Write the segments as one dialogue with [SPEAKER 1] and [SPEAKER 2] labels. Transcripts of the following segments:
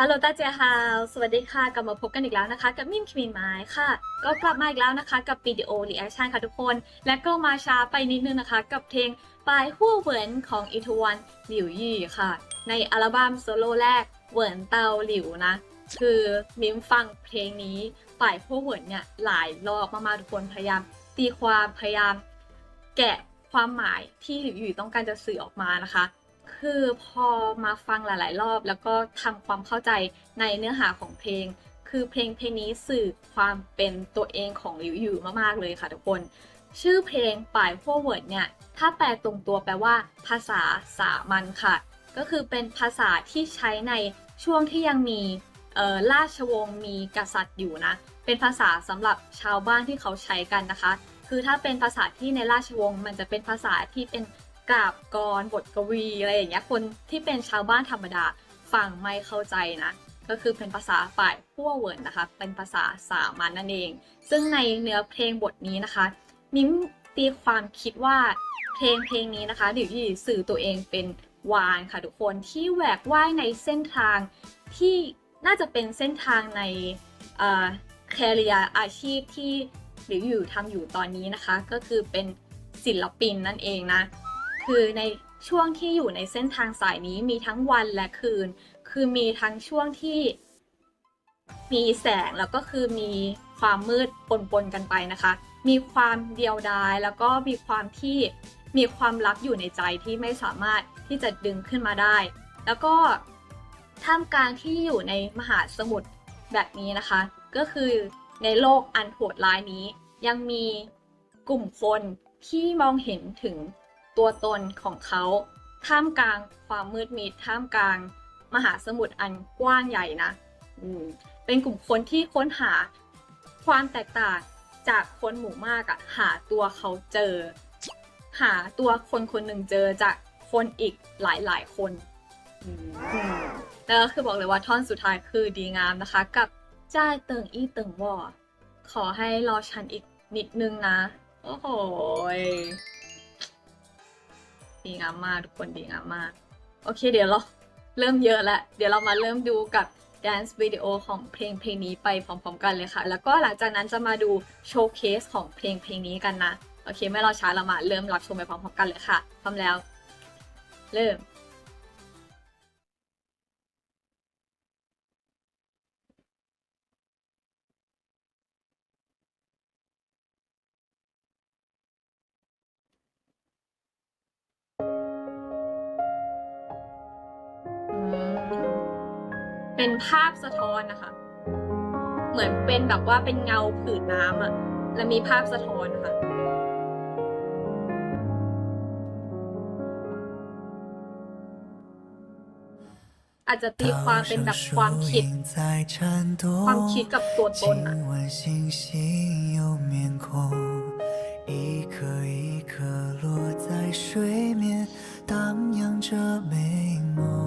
[SPEAKER 1] ฮัลโหลตาเจียฮาวสวัสดีค่ะ กลับมาพบกันอีกแล้วนะคะ กับมิมคิมินไม้ค่ะ ก็กลับมาอีกแล้วนะคะ กับวิดีโอรีแอคชั่นค่ะทุกคน และก็มาช้าไปนิดนึงนะคะ กับเพลงปลายหัวเหวินของอีทวันหลิวยี่ค่ะ ในอัลบั้มโซโล่แรกเหวินเตาหลิวนะ คือมิมฟังเพลงนี้ปลายหัวเหวินเนี่ยหลายรอบมากๆทุกคนพยายาม ตีความพยายาม แกะความหมายที่หลิวหยี่ต้องการจะสื่อออกมานะคะ คือพอมาฟังหลาย ๆ รอบ แล้วก็ทำความเข้าใจในเนื้อหาของเพลง คือเพลงเพลงนี้สื่อความเป็นตัวเองของหลิวหยู่มากๆเลยค่ะทุกคน ชื่อเพลงป่ายหัวเวิร์ดเนี่ย ถ้าแปลตรงตัวแปลว่า ภาษาสามัญค่ะ ก็คือเป็นภาษาที่ใช้ในช่วงที่ยังมีราชวงศ์มีกษัตริย์อยู่นะ เป็นภาษาสำหรับชาวบ้านที่เขาใช้กันนะคะ คือถ้าเป็นภาษาที่ในราชวงศ์มันจะเป็นภาษาที่เป็น กราบกรบทกวีอะไรอย่างเงี้ยคนที่เป็นชาวบ้านธรรมดาฟังไม่เข้าใจนะ ก็คือเป็นภาษาฝ่ายพั่วเวิร์นนะคะ เป็นภาษาสามัญนั่นเอง ซึ่งในเนื้อเพลงบทนี้นะคะมิ้มตีความคิดว่าเพลงเพลงนี้นะคะดิวที่สื่อตัวเองเป็นวานค่ะทุกคนที่แหวกว่ายในเส้นทางที่น่าจะเป็นเส้นทางในแคริยาอาชีพที่หลิวอยู่ทำอยู่ตอนนี้นะคะ ก็คือเป็นศิลปินนั่นเองนะ คือในช่วงที่อยู่ในเส้นทางสายนี้มีทั้งวันและคืน คือมีทั้งช่วงที่มีแสงแล้วก็คือมีความมืดปนๆกันไปนะคะ มีความเดียวดายแล้วก็มีความที่มีความลับอยู่ในใจที่ไม่สามารถที่จะดึงขึ้นมาได้ แล้วก็ท่ามกลางที่อยู่ในมหาสมุทรแบบนี้นะคะ ก็คือในโลกอันโหดร้ายนี้ยังมีกลุ่มคนที่มองเห็นถึง ตัวตนของเขาท่ามกลางความมืดมิดท่ามกลางมหาสมุทรอันกว้างใหญ่นะเป็นกลุ่มคนที่ค้นหาความแตกต่างจากคนหมู่มากอะหาตัวเขาเจอ หาตัวคนคนหนึ่งเจอจากคนอีกหลายๆคนอืมแล้วคือบอกเลยว่าท่อนสุดท้ายคือดีงามนะคะ กับจ้าเติงอี้เติงวอขอให้รอฉันอีกนิดนึงนะ โอ้โห ดีงามมากทุกคนดีงามมาก โอเคเดี๋ยวเราเริ่มเยอะแล้วเดี๋ยวเรามาเริ่มดูกับ dance วิดีโอของเพลงเพลงนี้ไปพร้อมๆกันเลยค่ะ แล้วก็หลังจากนั้นจะมาดูโชว์เคสของเพลงเพลงนี้กันนะ โอเคไม่รอช้าเรามาเริ่มรับชมไปพร้อมๆกันเลยค่ะ พร้อมแล้ว เริ่ม เป็นภาพสะท้อนนะคะ เหมือนเป็นแบบว่าเป็นเงาผืนน้ำอะแล้วมีภาพสะท้อนนะคะ อาจจะตีความเป็นแบบความคิด ความคิดกับตัวตนอะ
[SPEAKER 2] 今晚星星有面孔，一颗一颗落在水面，荡漾着美梦。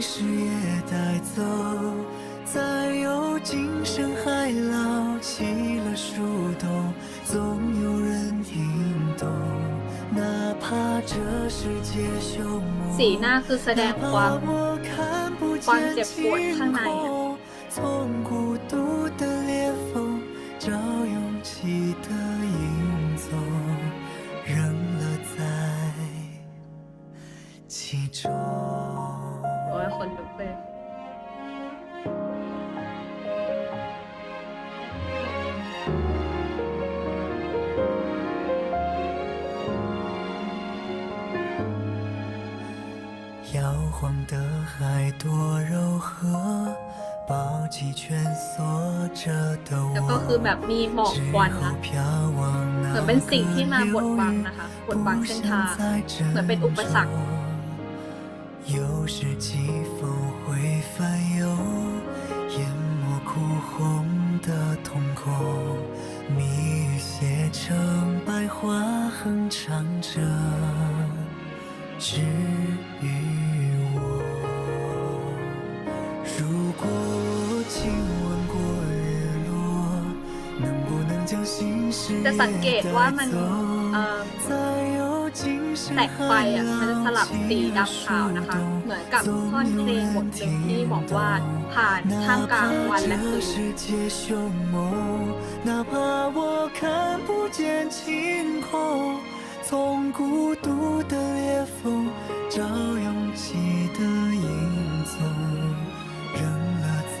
[SPEAKER 2] 事也带走？再有今生海老，起了树洞，总有人听懂。哪怕这世界凶 ำ
[SPEAKER 1] สีห
[SPEAKER 2] 猛，
[SPEAKER 1] น้าคือแสดง
[SPEAKER 2] 哪
[SPEAKER 1] ความ
[SPEAKER 2] 怕我看不
[SPEAKER 1] ความ
[SPEAKER 2] 见
[SPEAKER 1] เจ็บปวดข้าง
[SPEAKER 2] 晴
[SPEAKER 1] ในอะ
[SPEAKER 2] 空，从孤独的裂缝找勇气的
[SPEAKER 1] เลย
[SPEAKER 2] 摇晃的海多柔和，抱紧蜷缩着的
[SPEAKER 1] แล้วก็คือ
[SPEAKER 2] 我
[SPEAKER 1] แบ，บมีหมอก
[SPEAKER 2] 之
[SPEAKER 1] ควัน
[SPEAKER 2] 后
[SPEAKER 1] นะ
[SPEAKER 2] 飘往
[SPEAKER 1] เหมือน
[SPEAKER 2] 那
[SPEAKER 1] เป็นสิ่ง
[SPEAKER 2] 个
[SPEAKER 1] ที่มาบดบัง
[SPEAKER 2] 流
[SPEAKER 1] นะคะ
[SPEAKER 2] 云，
[SPEAKER 1] บดบัง
[SPEAKER 2] 不
[SPEAKER 1] เส้น
[SPEAKER 2] 想
[SPEAKER 1] ทาง
[SPEAKER 2] 再斟
[SPEAKER 1] เหมือนเป็นอุปสรรค
[SPEAKER 2] 酌。有时 漫游淹没哭红的瞳孔密语写成白花哼唱着治愈我如果亲吻过日落能不能将心事也带走啊
[SPEAKER 1] แสงไฟอ่ะมันจะสลับสีดำขาวนะคะ เหมือนกับท่อนเพลงบทหนึ่งที่บอกว่าผ่านท่ามกลางวันและคืน
[SPEAKER 2] 世界凶猛，哪怕我看不见晴空，从孤独的裂缝找勇气的影踪，扔了在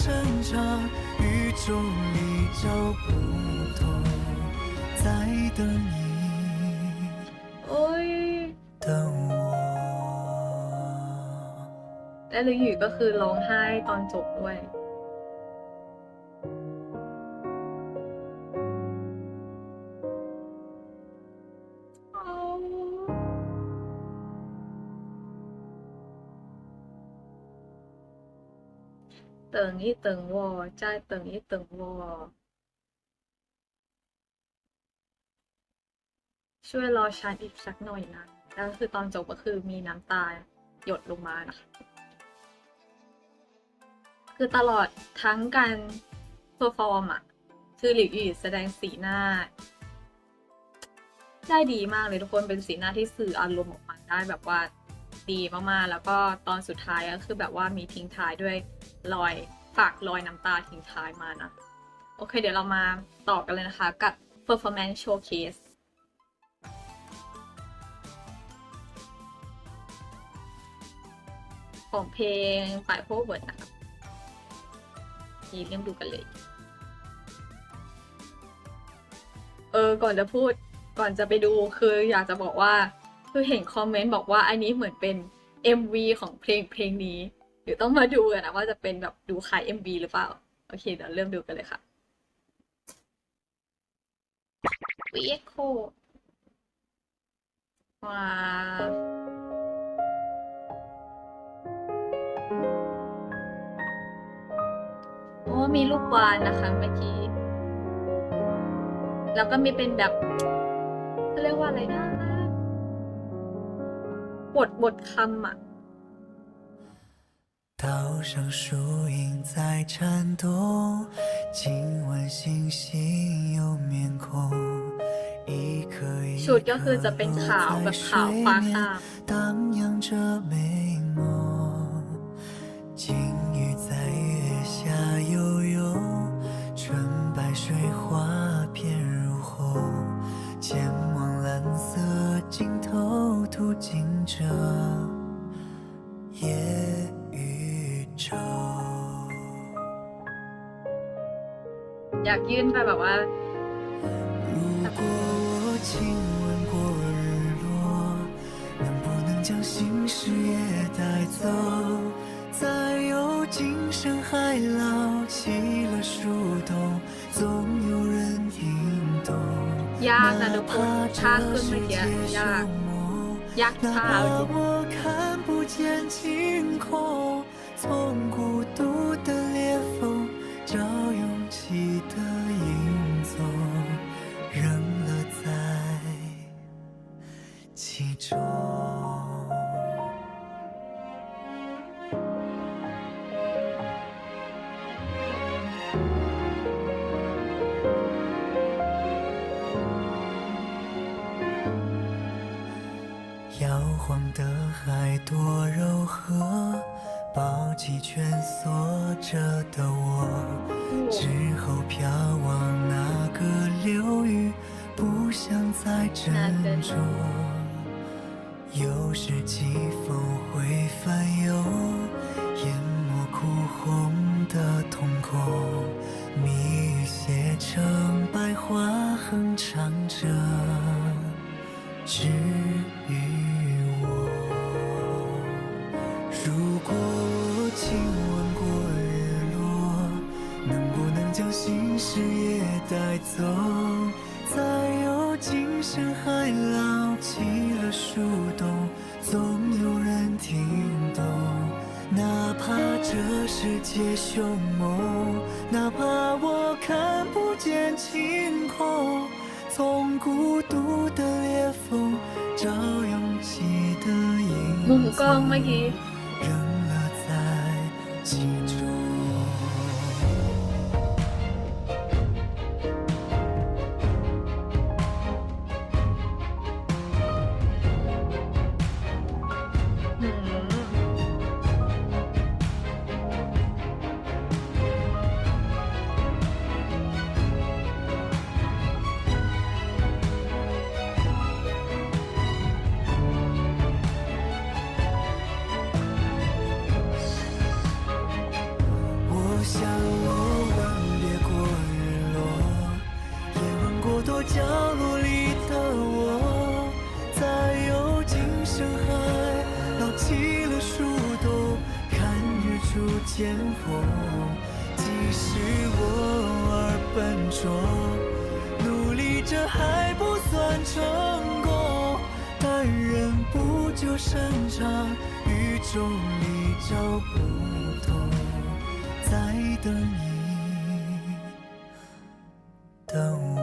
[SPEAKER 2] 就擅长宇宙里找不同。在等你，
[SPEAKER 1] โอ้ย
[SPEAKER 2] 等我。
[SPEAKER 1] และลิอยู่ก็คือร้องไห้ตอนจบด้วย งอีเติงวอใจเติงอีเติงวอช่วยรอฉันอีกสักหน่อยนะแล้วคือตอนจบก็คือมีน้ำตาหยดลงมานะคะคือตลอดทั้งการเพอร์ฟอร์มอะคือหลิวอีแสดงสีหน้า ได้ดีมากเลยทุกคนเป็นสีหน้าที่สื่ออารมณ์ออกมาได้แบบว่าดีมากๆ แล้วก็ตอนสุดท้ายก็คือแบบว่ามีทิ้งท้ายด้วยรอย ฝากรอยน้ำตาทิ้งท้ายมานะ โอเค เดี๋ยวเรามาต่อกันเลยนะคะ กับ performance showcase ของเพลงฝ่ายโพเวิร์ดนะคะนี่เริ่มดูกันเลย เออ ก่อนจะพูด ก่อนจะไปดูคืออยากจะบอกว่า คือเห็นคอมเมนต์บอกว่าอันนี้เหมือนเป็น MV ของเพลงเพลงนี้ เดี๋ยวต้องมาดูกันนะว่าจะเป็นแบบดูคล้าย MV หรือเปล่า โอเค เดี๋ยวเริ่มดูกันเลยค่ะวีเอ็กโคว้าวโอ้มีลูกวานนะคะเมื่อกี้ แล้วก็มีเป็นแบบเขาเรียกว่าอะไรนะบทบทคำอะ
[SPEAKER 2] 道上树影在颤动，今晚星星有面孔。一颗一
[SPEAKER 1] 颗落在水面，
[SPEAKER 2] 荡漾着美梦。昼。
[SPEAKER 1] อยากยื่นไปแบบว่า
[SPEAKER 2] 如果我亲吻过日落，能不能将心事也带走？再有今生还捞起了树洞，总有人听懂。
[SPEAKER 1] ยากนะทุกคนท่า
[SPEAKER 2] 哪
[SPEAKER 1] ขึ้น
[SPEAKER 2] 怕
[SPEAKER 1] เมื่อ
[SPEAKER 2] 世
[SPEAKER 1] กี้
[SPEAKER 2] 界
[SPEAKER 1] ยาก
[SPEAKER 2] 凶猛。
[SPEAKER 1] ยาก
[SPEAKER 2] 哪
[SPEAKER 1] ท่า
[SPEAKER 2] 怕
[SPEAKER 1] เอาจริง
[SPEAKER 2] 我看不见晴空， 从孤独的裂缝找勇气的影踪，扔了在其中
[SPEAKER 1] 摇
[SPEAKER 2] 晃的海，多柔和。抱起蜷缩着的我。之后飘往那个流域，不想再斟酌。有时季风会翻涌，淹没哭红的瞳孔，谜语写成白话，哼唱着，把心事也带走，再有精神还捞起了树洞，总有人听懂，哪怕这世界凶猛，哪怕我看不见晴空，从孤独的裂缝找勇气的影，扔了在其中。日出见红。即使我而笨拙，努力着还不算成功，但人不就擅长与众里找不同，在等你，等我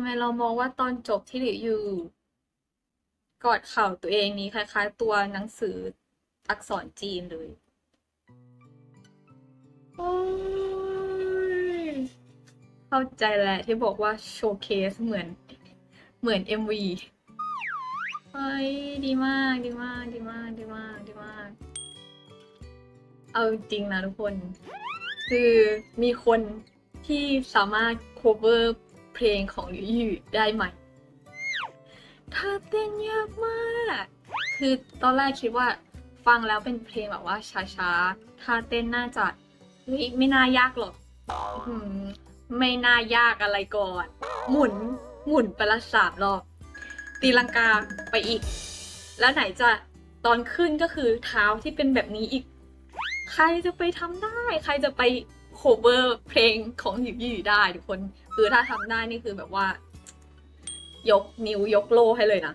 [SPEAKER 1] ไมเรามองว่าตอนจบที่หลิวอยู่ กอดเข่าตัวเองนี้คล้าย ๆ ตัวหนังสืออักษรจีนเลยโอ้ยเข้าใจแหละที่บอกว่าโชว์เคสเหมือน เหมือน MV เฮ้ยดีมากดีมากดีมากดีมากดีมาก เอาจริงนะทุกคน คือมีคนที่สามารถ cover เพลงของหลิยูได้ใหม่ท่าเต้นยากมาก คือตอนแรกคิดว่าฟังแล้วเป็นเพลงแบบว่าช้าๆท่าเต้นน่าจะเฮ้ยไม่น่ายากหรอกไม่น่ายากอะไรก่อน หมุนหมุนไปละสามรอบตีลังกาไปอีก แล้วไหนจะตอนขึ้นก็คือเท้าที่เป็นแบบนี้อีก ใครจะไปทำได้ ใครจะไป โคเวอร์เพลงของหยิบยี่ได้ทุกคน คือถ้าทำได้นี่คือแบบว่า ยกนิ้วยกโลให้เลยนะ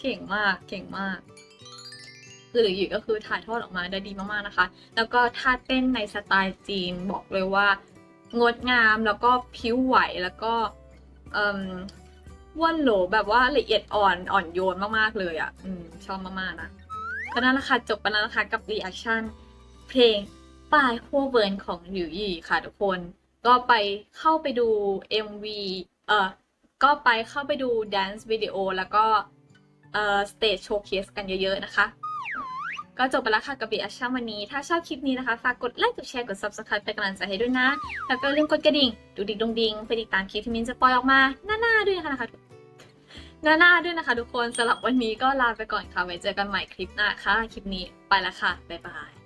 [SPEAKER 1] เก่งมากเก่งมากคือหรือหยิก็คือถ่ายทอดออกมาได้ดีมากๆนะคะ แล้วก็ท่าเต้นในสไตล์จีนบอกเลยว่า งดงามแล้วก็ผิวไหวแล้วก็ว่นโหลแบบว่าละเอียดอ่อนอ่อนโยนมากๆเลยอะ่ะ อืมชอบมากๆนะก็นั่นแหละค่ะจบไปแล้วนะคะกับรีแอคชั่นเพลง ป้ายหัวเวิร์นของหลิวหยี่ค่ะทุกคน ก็ไปเข้าไปดู MV เอ่อก็ไปเข้าไปดู Dance Video แล้วก็เอ่อ Stage Showcase กันเยอะๆนะคะ ก็จบไปแล้วค่ะกับรีอคชั่นวันนี้ ถ้าชอบคลิปนี้นะคะ ฝากกดไลค์กดแชร์กด Subscribe เป็นกำลังใจให้ด้วยนะ แล้วก็อย่าลืมกดกระดิ่ง ดูดิกดงดิงไปติดตามคลิปที่มินจะปล่อยออกมาหน้าๆด้วยนะคะหน้าๆด้วยนะคะทุกคนสำหรับวันนี้ก็ลาไปก่อนค่ะไว้เจอกันใหม่คลิปหน้าค่ะ คลิปนี้ไปแล้วค่ะ บ๊ายบาย